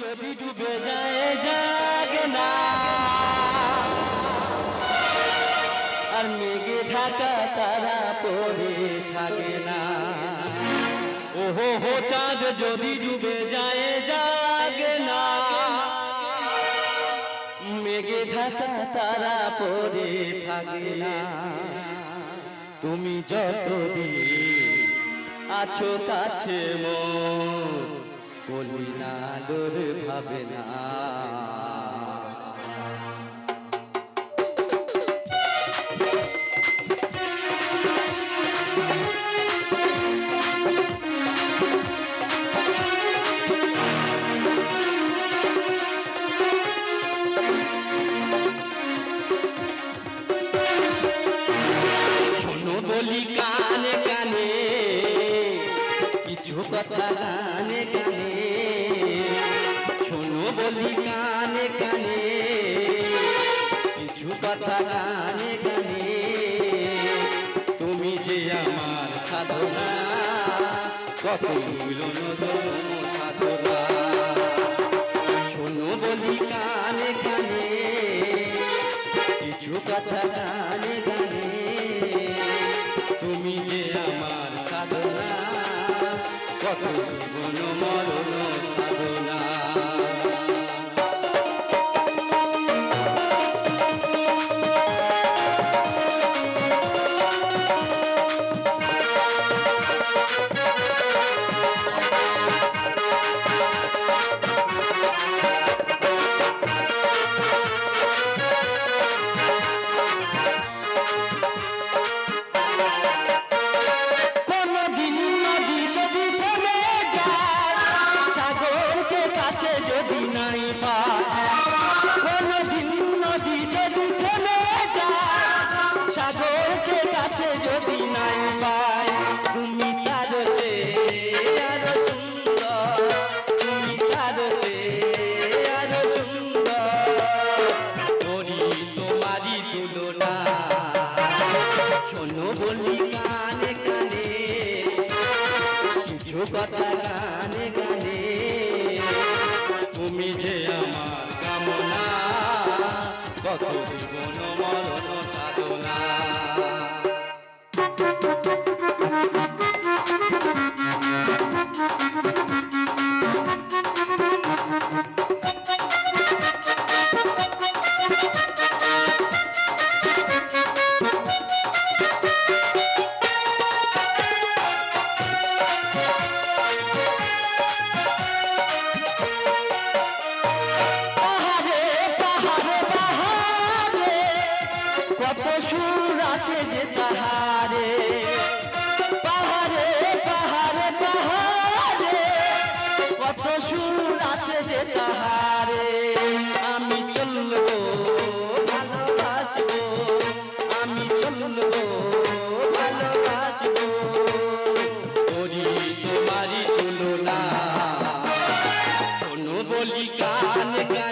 যদি ডুবে যায় জাগে না। আর মেঘে ঢাকা তারা পড়ে থাকে না। ওহো হো, চাঁদ যদি ডুবে যায় জাগে না। মেঘে ঢাকা তারা পড়ে থাকে না। তুমি যতদিন আছো কাছে মোর বলি না ডোর ভাবে না। বলি কানে কানে কিছু কথা গানে গানে বলি কানে কানে কিছু কথা গানে গানে। তুমি যে আমার সাধনা, কত সাধনা। শোনো বলি কানে কানে কিছু কথা গানে গানে। তুমি যে আমার সাধনা, কত জীবন মরণ যদি নাই পায় তুমি তার সে আরও সুন্দর। তুমি তার সে আরও সুন্দর। করি তোমারই তুলনা। শোনো বলি কানে কানে, কিছু কথা গানে গানে তুমি যে আমার কামনা, কত জীবন পাহাড়ে কত সুর আছে যে তাহারে পাহাড়ে পাহাড়ে পাহাড়ে। কত সুর আছে যে তাহারে আমি চলবো, ভালোবাসবো, আমি চলবো, ভালোবাসবো। করি তোমারই তুলনা। শোনো বলি গানে গানে